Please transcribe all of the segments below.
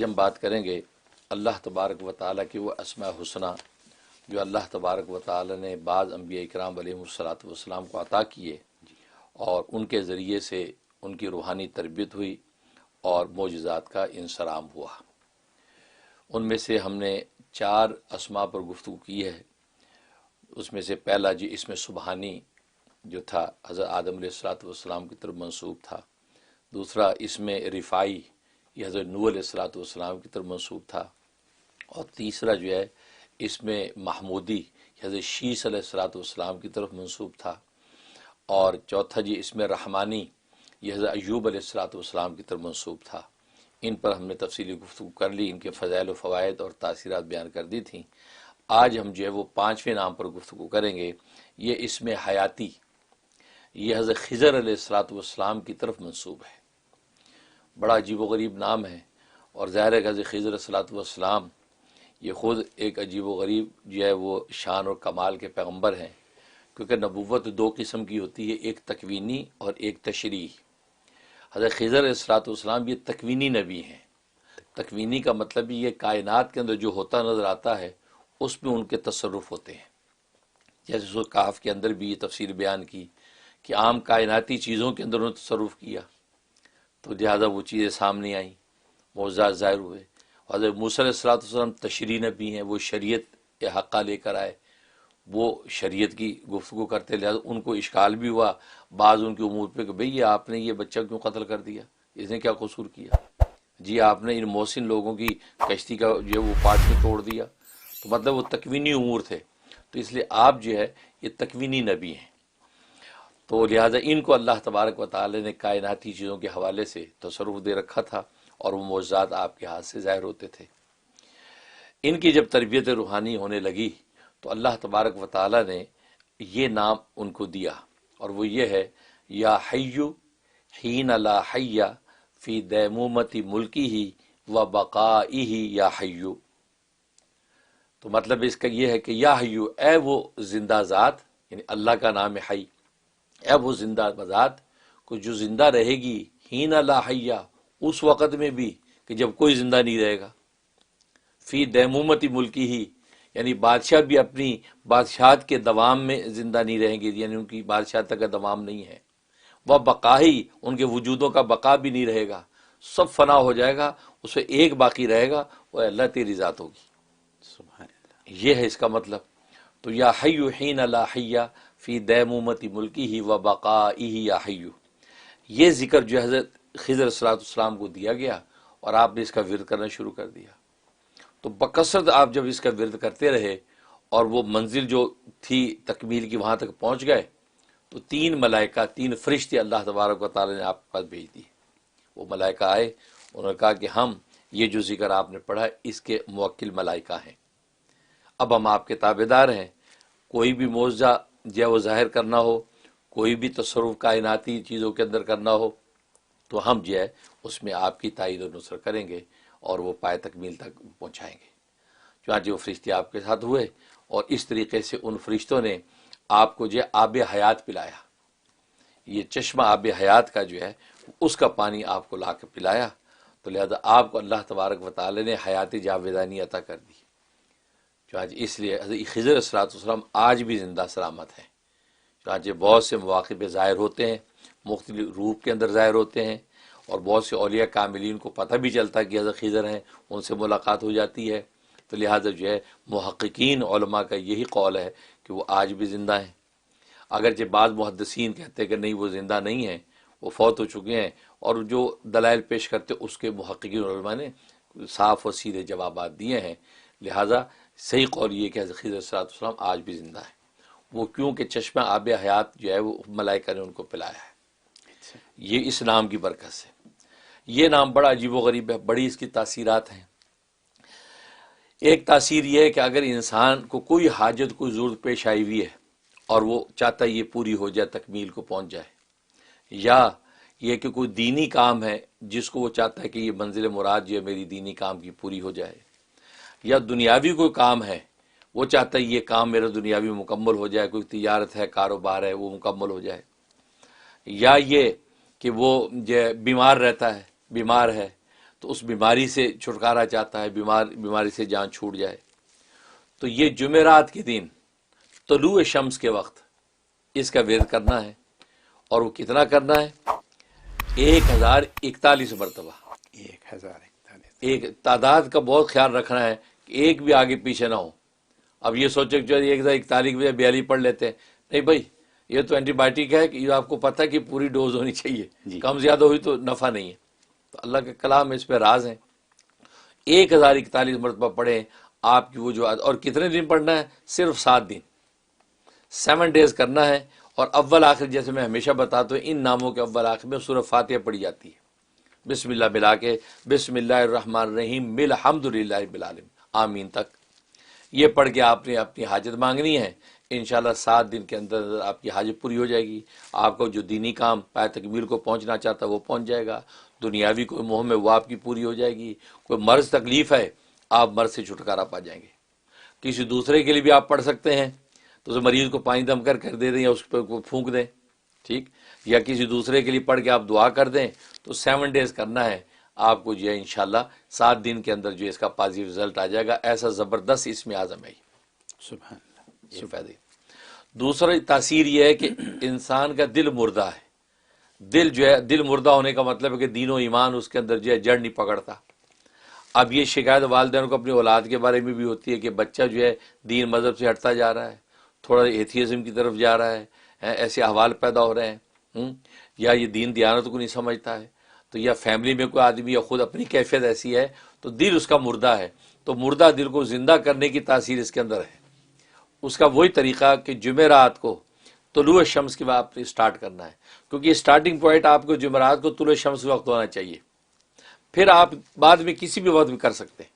आज हम बात करेंगे अल्लाह तबारक व ताली की वो असमा हुसना, जो अल्लाह तबारक व ताली ने बाज़ अम्बिया कराम वसलाम को अता किए और उनके ज़रिए से उनकी रूहानी तरबियत हुई और मोजात का इंसराम हुआ। उनमें से हमने चार असमा पर गुफ्तु की है। उसमें से पहला जी इसमें सुबहानी जो था, हज़रत आदम सलाम की तरफ़ मनसूब था। दूसरा इसमें रिफ़ाई ये हज़रत नू सलाम की तरफ़ मंसूब था। और तीसरा जो है, इसमें महमूदी हज़रत शीस सलाम की तरफ़ मंसूब था। और चौथा जी, इसमें रहमानी यह हज़रत अयूब सलाम की तरफ़ मंसूब था। इन पर हमने तफसीली गुफ्तु कर ली, इनके फ़ज़ाइल फ़वाद और तासीरत बयान कर दी थी। आज हम जो है, वो पाँचवें नाम पर गुफ्तु करेंगे। ये इसमें हयाती, ये हज़रत खज़र सलाम की तरफ़ मंसूब है। बड़ा अजीब गरीब नाम है। और ज़ाहिर है हज़रत खज़र सलाम ये ख़ुद एक अजीब गरीब जो है वो शान और कमाल के पैगंबर हैं। क्योंकि नबूवत दो किस्म की होती है, एक तकवीनी और एक तशरी हज़रत खज़र सलाम ये तकवीनी नबी हैं। तकवीनी का मतलब ये कायनात के अंदर जो होता नज़र आता है उसमें उनके तसरफ़ होते हैं। जैसे सो काफ के अंदर भी ये तफसीर बयान की कि आम कायनाती चीज़ों के अंदर उन्होंने तसरफ़ किया। तो लिहाजा वो चीज़ें सामने आई मौजा ज़ाहिर हुए। हज़रत मूसलाम तशरी नबी हैं, वो शरीयत हक़ा लेकर आए। वो शरीयत की गुफ्तु करते, लिहाजा उनको इश्काल भी हुआ। बाज़ उनकी उमूर पे कि भई आपने ये बच्चा क्यों कत्ल कर दिया? इसने क्या कसूर किया? जी, आपने इन मोहसिन लोगों की कश्ती का जो है वो पार्ट में तोड़ दिया? तो मतलब वो तकवीनी उमूर थे। तो इसलिए आप जो है, ये तकवीनी नबी हैं। तो लिहाजा इनको अल्लाह तबारक व ताली ने कायनाती चीज़ों के हवाले से तसरुफ़ दे रखा था और वो मौजाद आपके हाथ से ज़ाहिर होते थे। इनकी जब तरबियत रूहानी होने लगी तो अल्लाह तबारक व ताली ने ये नाम उनको दिया और वो ये है, या हय्यु हीन ला हय्या फ़ी दैमूमती मुल्की ही व बक़ाई ही या हय्यु। तो मतलब इसका यह है कि या हय्यु ए वो ज़िंदा ज़ात, यानी अल्लाह का नाम है हई ए वो ज़िंदा ज़ात को जो ज़िंदा रहेगी हीन ला हय्या उस वक़्त में भी कि जब कोई ज़िंदा नहीं रहेगा। फ़ी दैमूमती मुल्की ही यानी बादशाह भी अपनी बादशाहत के दवाम में ज़िंदा नहीं रहेंगे यानी उनकी बादशाह तक का दवाम नहीं है। वह बका ही उनके वजूदों का बका भी नहीं रहेगा। सब फना हो जाएगा उसमें एक बाकी रहेगा वह अल्लाह तेरी ज़ात होगी। ये है इसका मतलब। तो या हयु हीन अला हया फ़ी दैमूमती मुल्की ही व बका ही या ज़िक्र जो हज़रत खजर सलाम को दिया गया और आपने इसका विरद करना शुरू कर दिया। तो बकसरत आप जब इसका विरद करते रहे और वो मंजिल जो थी तकमील की वहाँ तक पहुँच गए तो तीन मलाइका, तीन फरिश्ते अल्लाह तबारक वाली ने आपके पास भेज दिए। वो मलाइका आए, उन्होंने कहा कि हम, ये जो ज़िक्र आपने पढ़ा, इसके मवक्ल मलाइका हैं। अब हम आपके ताबेदार हैं, कोई भी मुआवजा जो वो ज़ाहिर करना हो, कोई भी तसरुफ़ कायनाती चीज़ों के अंदर करना हो तो हम जो है उसमें आपकी ताइद नुसर करेंगे और वो पाए तकमील तक पहुँचाएँगे। चुनाचे वो फरिश्ते आपके साथ हुए और इस तरीके से उन फरिश्तों ने आपको जो आब हयात पिलाया। ये चश्मा आब हयात का जो है, उसका पानी आपको ला कर पिलाया। तो लिहाजा आपको अल्लाह तबारक वाली ने हयाती जावेदानी अता कर दी। चुनाचे इसलिए खजर सलाम आज भी ज़िंदा सलामत हैं। चुनाचे बहुत से मौक़े ज़ाहिर होते हैं मुख्तलि रूप के अंदर ज़ाहिर होते हैं और बहुत से अलिया कामिलीन को पता भी चलता कि हज़रत खिज़र हैं, उनसे मुलाकात हो जाती है। तो लिहाजा जो है महक्कीन का यही कौल है कि वो आज भी ज़िंदा हैं। अगर जब बाद मुहदसिन कहते हैं कि नहीं, वो ज़िंदा नहीं हैं, वो फौत हो चुके हैं और जो दलाइल पेश करते उसके महक्कीन ने साफ़ और सीधे जवाब दिए हैं। लिहाजा सही कौल ये कि खिज़र आज भी ज़िंदा है। वो क्योंकि चश्मा आब हयात जो है वो मलाइका ने उनको पिलाया है। ये इस नाम की बरकत से। ये नाम बड़ा अजीब गरीब है बड़ी इसकी तासीरात हैं। एक तासीर यह है कि अगर इंसान को कोई हाजत कोई ज़रूरत पेश आई हुई है और वो चाहता है ये पूरी हो जाए तकमील को पहुँच जाए या ये कि कोई दीनी काम है जिसको वो चाहता है कि ये मंजिल मुराद जो है मेरी दीनी काम की पूरी हो जाए या दुनियावी कोई काम है वो चाहता है ये काम मेरा दुनियावी मुकम्मल हो जाए कोई तजारत है कारोबार है वो मुकम्मल हो जाए। या ये कि वो जो बीमार रहता है बीमार है तो उस बीमारी से छुटकारा चाहता है बीमार बीमारी से जान छूट जाए। तो ये जुमेरात के दिन तलु शम्स के वक्त इसका वेद करना है। और वो कितना करना है? एक हज़ार इकतालीस मरतबा। एक हज़ार इकतालीस। एक तादाद का बहुत ख्याल रखना है कि एक भी आगे पीछे ना हो। अब ये सोचे जो एक हज़ार इकतालीस बजे बयालीस पढ़ लेते हैं। नहीं भाई ये तो एंटीबायोटिक है कि आपको पता है कि पूरी डोज होनी चाहिए। कम ज़्यादा हुई तो नफा नहीं है। तो अल्लाह के कलाम इस पर राज है। एक हज़ार इकतालीस मरतबा पढ़े आपकी वो जो और कितने दिन पढ़ना है? सिर्फ़ सात दिन। सेवन डेज़ करना है और अव्वल आखिर जैसे मैं हमेशा बताता हूँ इन नामों के अव्वल आखिर में सूरह फातिहा पढ़ी जाती है। बिस्मिल्लाह मिला के बिस्मिल्लाहमान रहीम मिल हमदुलिल्लाह आमीन तक। ये पढ़ के आपने अपनी हाजत मांगनी है। इन सात दिन के अंदर आपकी हाजत पूरी हो जाएगी। आपको जो दीनी काम पाए तकमील को पहुँचना चाहता है वो पहुँच जाएगा। दुनियावी कोई मोह में वो आपकी पूरी हो जाएगी। कोई मर्ज तकलीफ़ है, आप मर्ज से छुटकारा पा जाएँगे। किसी दूसरे के लिए भी आप पढ़ सकते हैं। तो उस मरीज़ को पानी दम कर कर दे दें या उस पर फूंक दें, ठीक? या किसी दूसरे के लिए पढ़ के आप दुआ कर दें तो सेवन डेज़ करना है। आपको जो है इनशाला सात दिन के अंदर जो इसका पॉजिटिव रिज़ल्ट आ जाएगा ऐसा ज़बरदस्त इसमें आज़म है। ये फ़ायदे। दूसरा तासीर यह है कि इंसान का दिल मुर्दा है। दिल जो है दिल मुर्दा होने का मतलब है कि दीनों ईमान उसके अंदर जो है जड़ नहीं पकड़ता। अब ये शिकायत वालदेन को अपनी औलाद के बारे में भी होती है कि बच्चा जो है दीन मज़हब से हटता जा रहा है थोड़ा एथियज़म की तरफ़ जा रहा है ऐसे अहवाल पैदा हो रहे हैं हुँ? या ये दीन दियानत को नहीं समझता है। तो या फैमिली में कोई आदमी या खुद अपनी कैफियत ऐसी है तो दिल उसका मुर्दा है। तो मुर्दा दिल को ज़िंदा करने की तासीर इसके अंदर है। उसका वही तरीका कि जुमेरात को तुलु शम्स के बाद स्टार्ट करना है। क्योंकि स्टार्टिंग पॉइंट आपको जुमेरात को तुलु शम्स वक्त होना चाहिए। फिर आप बाद में किसी भी वक्त भी कर सकते हैं।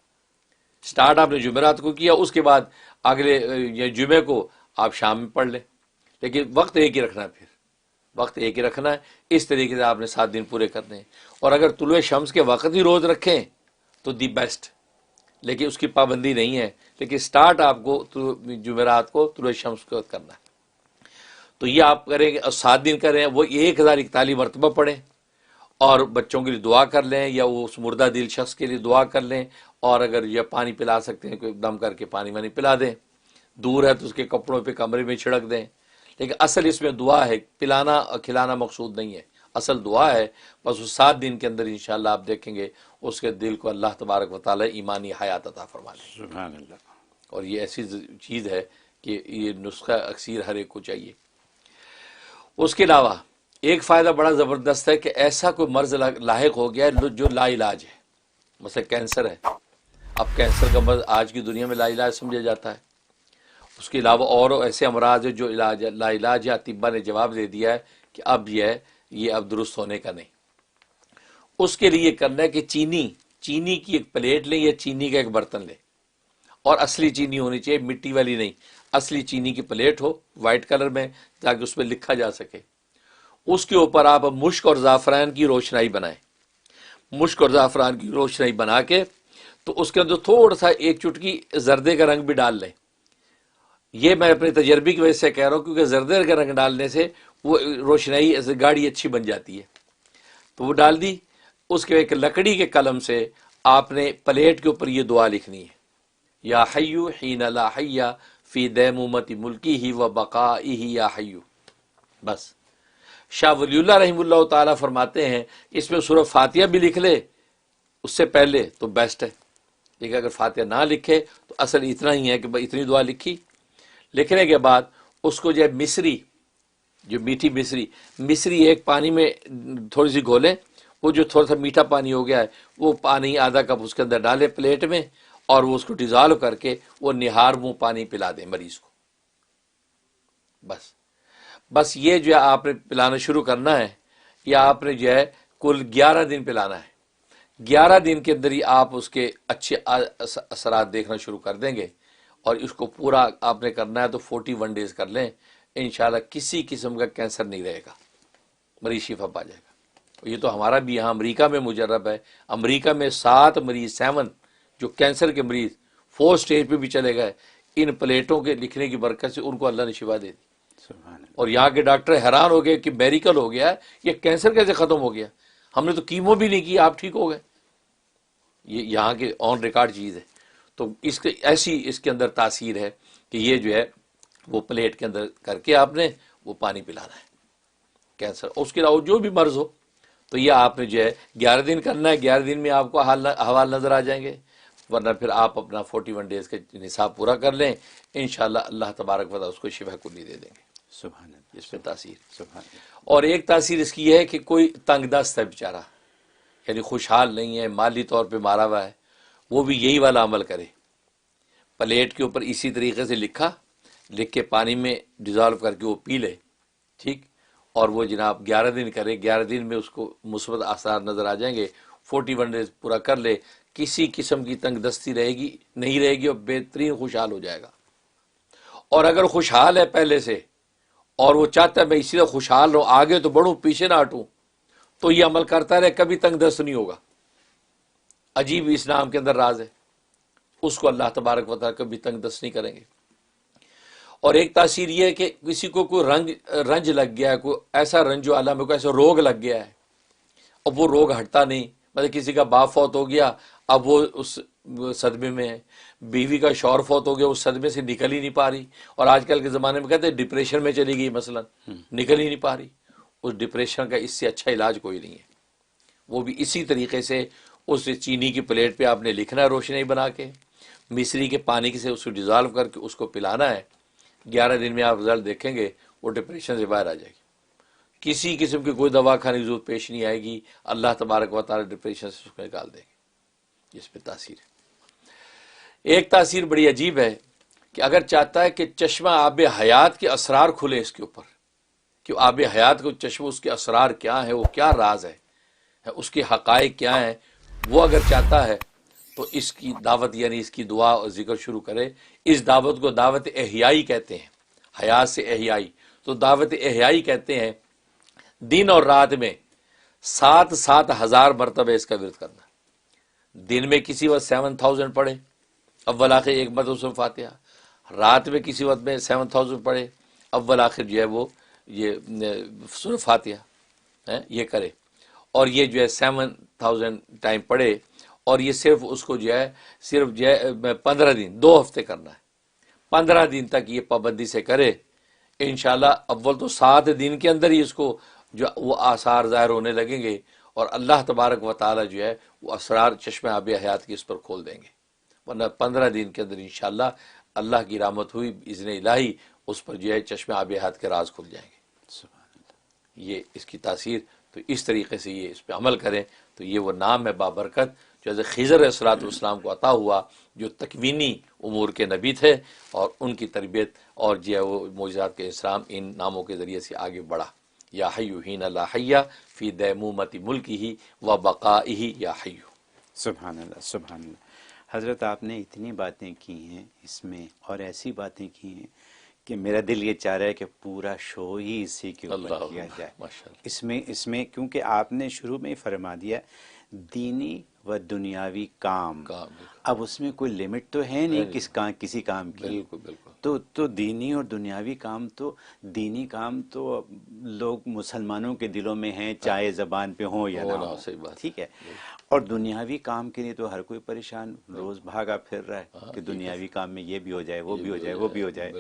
स्टार्ट आपने जुमेरात को किया, उसके बाद अगले जुमे को आप शाम में पढ़ लें। लेकिन वक्त एक ही रखना फिर। वक्त एक ही रखना है, इस तरीके से आपने सात दिन पूरे करने हैं। और अगर तुलु शम्स के वक्त ही रोज़ रखें तो दी बेस्ट। लेकिन उसकी पाबंदी नहीं है। लेकिन स्टार्ट आपको जुमेरात को तुल शम्स को करना है। तो ये आप करेंगे और सात दिन करें, वो एक हज़ार इकतालीस मरतबा पढ़ें और बच्चों के लिए दुआ कर लें या वो उस मुर्दा दिल शख्स के लिए दुआ कर लें और अगर यह पानी पिला सकते हैं, कोई दम करके पानी वानी पिला दें। दूर है तो उसके कपड़ों पे कमरे में छिड़क दें। लेकिन असल इसमें दुआ है पिलाना और खिलाना मकसूद नहीं है। असल दुआ है बस उस सात दिन के अंदर इंशाल्लाह आप देखेंगे उसके दिल को अल्लाह तबारक वाली ईमानी हयात अता फरमा लें और ये ऐसी चीज़ है कि ये नुस्खा अक्सर हर एक को चाहिए। उसके अलावा एक फ़ायदा बड़ा ज़बरदस्त है कि ऐसा कोई मर्ज लाक हो गया है जो लाइलाज है। मसले कैंसर है। अब कैंसर का मर्ज आज की दुनिया में लाइलाज समझा जाता है। उसके अलावा और ऐसे अमराज है जो इलाज लाइलाज या तिब्बा ने जवाब दे दिया है कि अब यह, ये अब दुरुस्त होने का नहीं। उसके लिए करना है कि चीनी चीनी की एक प्लेट लें या चीनी का एक बर्तन लें। और असली चीनी होनी चाहिए, मिट्टी वाली नहीं। असली चीनी की प्लेट हो वाइट कलर में, ताकि उस पर लिखा जा सके। उसके ऊपर आप मुश्क और ज़ाफ़रान की रोशनाई बनाएँ। मुश्क और ज़ाफ़रान की रोशनाई बना के तो उसके अंदर थोड़ा सा एक चुटकी जर्दे का रंग भी डाल लें। ये मैं अपने तजर्बे की वजह से कह रहा हूँ, क्योंकि जर्दे का रंग डालने से वो रोशनाई गाड़ी अच्छी बन जाती है। तो वो डाल दी, उसके एक लकड़ी के कलम से आपने प्लेट के ऊपर ये दुआ लिखनी है। या हयू ही ला हैया फ़ी दैमती मुल्की ही व बका ही या हयू बस। शाह वलील्ला रहीमुल्ला ताला फरमाते हैं, इसमें सूरह फातिहा भी लिख ले, उससे पहले तो बेस्ट है। लेकिन अगर फातिया ना लिखे तो असल इतना ही है कि इतनी दुआ लिखी। लिखने के बाद उसको जो है मिसरी जो मीठी मिश्री मिश्री एक पानी में थोड़ी सी घोलें, वो जो थोड़ा सा मीठा पानी हो गया है, वो पानी आधा कप उसके अंदर डालें प्लेट में और वो उसको डिजॉल्व करके वो निहार मुँह पानी पिला दें मरीज़ को। बस। बस ये जो है आपने पिलाना शुरू करना है, या आपने जो है कुल ग्यारह दिन पिलाना है। ग्यारह दिन के अंदर ही आप उसके अच्छे असरात देखना शुरू कर देंगे। और इसको पूरा आपने करना है तो फोर्टी वन डेज़ कर लें। इन किसी किस्म का कैंसर नहीं रहेगा। मरीज़ शिफा पा जाएगा। ये तो हमारा भी यहाँ अमरीका में मुजरब है। अमरीका में सात मरीज़ सेवन जो कैंसर के मरीज़ फोर्थ स्टेज पे भी चले गए। इन प्लेटों के लिखने की बरकत से उनको अल्लाह ने शिफा दे दी। और यहाँ के डॉक्टर हैरान हो गए कि मेडिकल हो गया ये कैंसर कैसे ख़त्म हो गया? हमने तो कीमो भी नहीं की आप ठीक हो गए। ये यहाँ के ऑन रिकॉर्ड चीज़ है। तो इसके ऐसी इसके अंदर तासीर है कि ये जो है वो प्लेट के अंदर करके आपने वो पानी पिलाना है। कैंसर। उसके अलावा जो भी मर्ज हो तो ये आपने जो है ग्यारह दिन करना है ग्यारह दिन में आपको हवाल नज़र आ जाएँगे। वरना फिर आप अपना फोर्टी वन डेज़ का निसाब पूरा कर लें इन अल्लाह तबारक वता उसको शिफा कुल्ली दे देंगे। सुबह इसमें तासीर। सुबह और एक तासीर इसकी है कि कोई तंग दस्त है बेचारा यानी खुशहाल नहीं है माली तौर पे मारा हुआ है। वो भी यही वाला अमल करे। प्लेट के ऊपर इसी तरीके से लिखा, लिख के पानी में डिज़ोल्व करके वो पी ले, ठीक? और वो जनाब ग्यारह दिन करे, ग्यारह दिन में उसको मुस्बत आसार नज़र आ जाएँगे, फोर्टी वन डेज़ पूरा कर ले, किसी किस्म की तंग दस्ती रहेगी, नहीं रहेगी और बेहतरीन खुशहाल हो जाएगा। और अगर खुशहाल है पहले से, और वो चाहता है मैं इसी खुशहाल रहूँ, आगे तो बढ़ूं, पीछे ना हटूं तो ये अमल करता रहे, कभी तंग दस्त नहीं होगा। अजीब इस नाम के अंदर राज है। उसको अल्लाह तबारक वता कभी तंग दस्त नहीं करेंगे। और एक तासीर यह है कि किसी को कोई रंग रंज लग गया है कोई ऐसा रंजो आलम है कोई ऐसा रोग लग गया है अब वो रोग हटता नहीं। मतलब किसी का बाप फौत हो गया अब वो उस सदमे में है। बीवी का शौर फौत हो गया उस सदमे से निकल ही नहीं पा रही। और आजकल के ज़माने में कहते हैं डिप्रेशन में चली गई मसलन। निकल ही नहीं पा रही। उस डिप्रेशन का इससे अच्छा इलाज कोई नहीं है। वो भी इसी तरीके से उस चीनी की प्लेट पे आपने लिखना है रोशनी बना के मिश्री के पानी से उसको डिज़ोल्व करके उसको पिलाना है ग्यारह दिन में आप रिज़ल्ट देखेंगे वो डिप्रेशन से बाहर आ जाएगी। किसी किस्म की कोई दवा खाने की ज़रूरत पेश नहीं आएगी अल्लाह तबारक वाली डिप्रेशन से उसको निकाल देंगे। इस पर तासीर है। एक तासीर बड़ी अजीब है कि अगर चाहता है कि चश्मा आब हयात के असरार खुले इसके ऊपर कि आब हयात को चश्मा उसके असरार क्या है वो क्या राज है, उसके हकायक क्या है वो अगर चाहता है तो इसकी दावत, यानी इसकी दुआ और ज़िक्र शुरू करे। इस दावत को दावत एहियाई कहते हैं। हयात से एहियाई। तो दावत एहियाई कहते हैं, दिन और रात में सात सात हज़ार मरतबे इसका विरत करना। दिन में किसी वक्त सेवन थाउज़ेंड पढ़े। अव्वल आखिर एक मत उसमें फातिहा। रात में किसी वक्त में सेवन थाउज़ेंड पढ़े। अव्वल आखिर जो है वो ये सुर फातिहा, है, ये करे। और ये जो है सेवन थाउज़ेंड टाइम पढ़े और ये सिर्फ़ उसको जो है सिर्फ़ जो है पंद्रह दिन दो हफ़्ते करना है। पंद्रह दिन तक ये पाबंदी से करे इन अव्वल तो सात दिन के अंदर ही इसको जो वो आसार ज़ाहिर होने लगेंगे और अल्लाह तबारक व ताली जो है वो असरार चश्मे आब हयात की इस पर खोल देंगे। वरना पंद्रह दिन के अंदर इन अल्लाह की रामत हुई इज़न इलाही उस पर जो है चश्मे आब हयात के राज खुल जाएँगे। ये इसकी तासीर तो इस तरीके से ये इस पर अमल करें। तो ये वो नाम है बाबरकत, जो खिजर असलाम को अता हुआ, जो तकवीनी उमूर के नबी थे और उनकी तरबियत और जो है वो मोजात के इस्लाम इन नामों के ज़रिए से आगे बढ़ा। या हयू ही नया फ़ी दैमूमती मुल्क ही व बका ही या हयू सुबहान सुबहान हज़रत, आपने इतनी बातें की हैं इसमें और ऐसी बातें की हैं कि मेरा दिल ये चाह रहा है कि पूरा शो ही इसी के ऊपर किया जाए। इसमें इसमें क्योंकि आपने शुरू में ही फरमा दिया दीनी व दुनियावी काम, काम अब उसमें कोई लिमिट तो है नहीं किस का, किसी काम की। बिल्कुल बिल्कुल। तो तो दीनी और दुनियावी काम तो दीनी काम तो लोग मुसलमानों के दिलों में हैं चाहे जबान पे हो या ना हो। सही बात। ठीक है? और दुनियावी काम के लिए तो हर कोई परेशान रोज भागा फिर रहा है हाँ, कि दुनियावी काम में ये भी हो जाए वो भी हो जाए वो भी हो जाए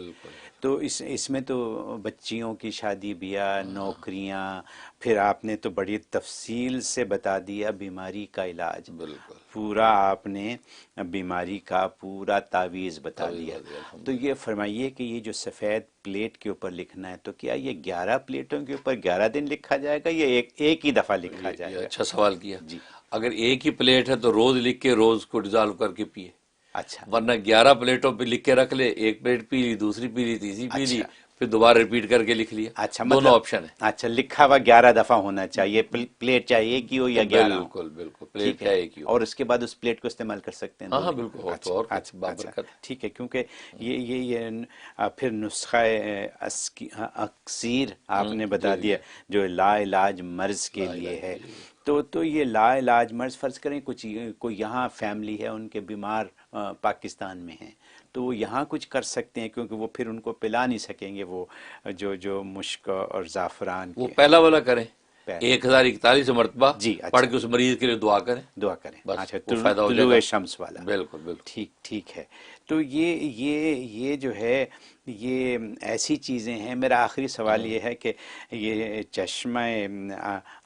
तो इस इसमें तो बच्चियों की शादी ब्याह हाँ। नौकरियाँ फिर आपने तो बड़ी तफसील से बता दिया बीमारी का इलाज। पूरा आपने बीमारी का पूरा तावीज़ बता दिया। तो ये फरमाइए कि ये जो सफ़ेद प्लेट के ऊपर लिखना है तो क्या ये ग्यारह प्लेटों के ऊपर ग्यारह दिन लिखा जाएगा या एक एक ही दफ़ा लिखा जाएगा? अच्छा सवाल किया। जी। अगर एक ही प्लेट है तो रोज लिख के रोज को डिजॉल्व करके पिए। अच्छा। वरना ग्यारह प्लेटों पे लिख के रख ले एक प्लेट पी ली दूसरी पी ली तीसरी पी ली अच्छा। फिर दोबारा रिपीट करके लिख लिया। अच्छा दोनों मतलब, ऑप्शन है। अच्छा लिखा हुआ ग्यारह दफ़ा होना चाहिए प्लेट चाहिए की हो या ग्यारह। बिल्कुल बिल्कुल प्लेट है। एक ही हो। और उसके बाद उस प्लेट को इस्तेमाल कर सकते हैं हाँ, हाँ बिल्कुल अच्छा, तो और अच्छा, अच्छा ठीक है क्योंकि ये ये ये फिर नुस्खा अक्सीर आपने हम्म, बता दिया जो। ला इलाज मर्ज के लिए है। तो तो ये ला इलाज मर्ज फ़र्ज़ करें कुछ कोई यहाँ फैमिली है उनके बीमार पाकिस्तान में हैं। तो वो यहाँ कुछ कर सकते हैं क्योंकि वो फिर उनको पिला नहीं सकेंगे वो जो जो मुश्क और ज़ाफ़रान वो पहला वाला करें। एक हज़ार इकतालीस मरतबा जी, अच्छा। पढ़ के उस मरीज़ के लिए दुआ करें। दुआ करें। अच्छा। शम्स वाला। बिल्कुल बिल्कुल। ठीक ठीक है। तो ये ये ये जो है ये ऐसी चीज़ें हैं। मेरा आखिरी सवाल हाँ। ये है कि ये चश्मा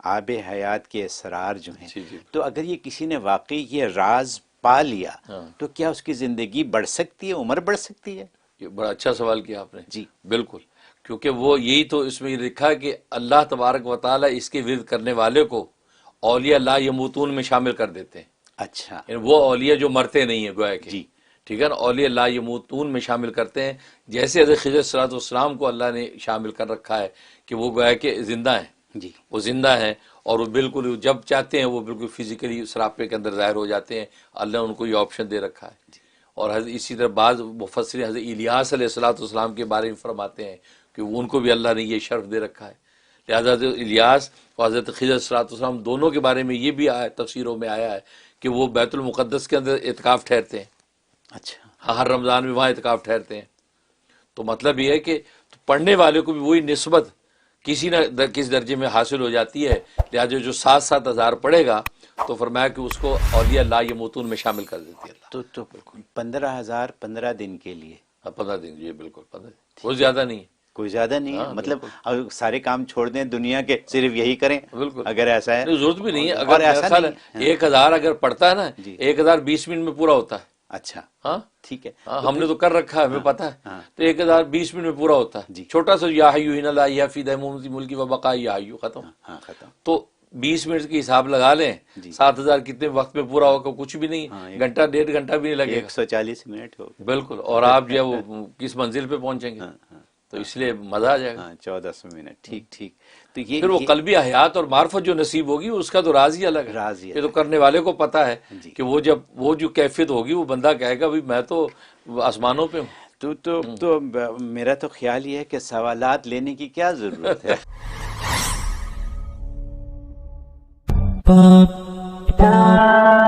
आब हयात के असरार जो हैं। तो अगर ये किसी ने वाकई ये राज पा लिया हाँ। तो क्या उसकी ज़िंदगी बढ़ सकती है उम्र बढ़ सकती है? ये बड़ा अच्छा सवाल किया आपने। जी। बिल्कुल क्योंकि वो यही तो इसमें लिखा है कि अल्लाह तबारक व ताला इसके विरद करने वाले को औलिया ला यमूतून में शामिल कर देते हैं। अच्छा। वो औलिया जो मरते नहीं है गोया के। जी। ठीक है ना? औलिया ला यमूतून में शामिल करते हैं। जैसे हज़रत खिजर सलाम को अल्लाह ने शामिल कर रखा है कि वो गोया के ज़िंदा हैं। जी। वो ज़िंदा हैं और वो बिल्कुल जब चाहते हैं वो बिल्कुल फिजिकली सरापे के अंदर ज़ाहिर हो जाते हैं। अल्लाह उनको ये ऑप्शन दे रखा है। और इसी तरह बाद मुफसर हज़र इलियास सलाम के बारे में फरमाते हैं कि उनको भी अल्लाह ने ये शर्फ दे रखा है। लिहाजा इलियास और हज़रत खिजर सलाम दोनों के बारे में ये भी आया तफसीरों में आया है कि वो बैतुलमुक़द्दस के अंदर इतकाफ़ ठहरते हैं। अच्छा। हाँ, हर रमज़ान में वहाँ इतकाफ़ ठहरते हैं। तो मतलब ये है कि पढ़ने वाले को भी वही नस्बत किसी न दर, किस दर्जे में हासिल हो जाती है लिहाजा जो सात सात हज़ार पड़ेगा तो फरमाया कि उसको औलिया ला यमूतून में शामिल कर देती है। तो तो पंद्रह हज़ार पंद्रह दिन के लिए। हाँ, पंद्रह दिन जी बिल्कुल पंद्रह। दिन बहुत ज़्यादा नहीं है। कोई ज़्यादा नहीं है? हाँ, मतलब अगर सारे काम छोड़ दें दुनिया के सिर्फ़ यही करें? बिल्कुल। अगर ऐसा है ज़रूरत भी नहीं है। अगर ऐसा एक हज़ार अगर पड़ता है ना एक हज़ार बीस मिनट में पूरा होता है। अच्छा। हाँ? ठीक है। हाँ हमने तो कर रखा है हमें पता है। हाँ। तो एक हज़ार बीस मिनट में पूरा होता है। छोटा सा या हयू हिना या फ़ी दमुल मुल्की व बका या हयू खत्म। हाँ खत्म। तो बीस मिनट के हिसाब लगा लें। सात हज़ार कितने वक्त में पूरा होगा कुछ भी नहीं। हाँ, घंटा डेढ़ घंटा भी नहीं लगेगा। एक सौ चालीस मिनट हो बिल्कुल और आप जो है वो किस मंजिल पे पहुँचेंगे। हाँ, तो इसलिए मज़ा आ जाएगा। हाँ चौदह सौ मिनट ठीक ठीक। तो ये फिर वो ये- कलबी हयात और मार्फत जो नसीब होगी उसका तो राज ही अलग है। राज ही ये तो करने वाले को पता है। कि वो जब वो जो कैफियत होगी वो बंदा कहेगा भाई मैं तो आसमानों पे हूँ। तो तो तो मेरा तो ख्याल ये है कि सवालात लेने की क्या ज़रूरत है। da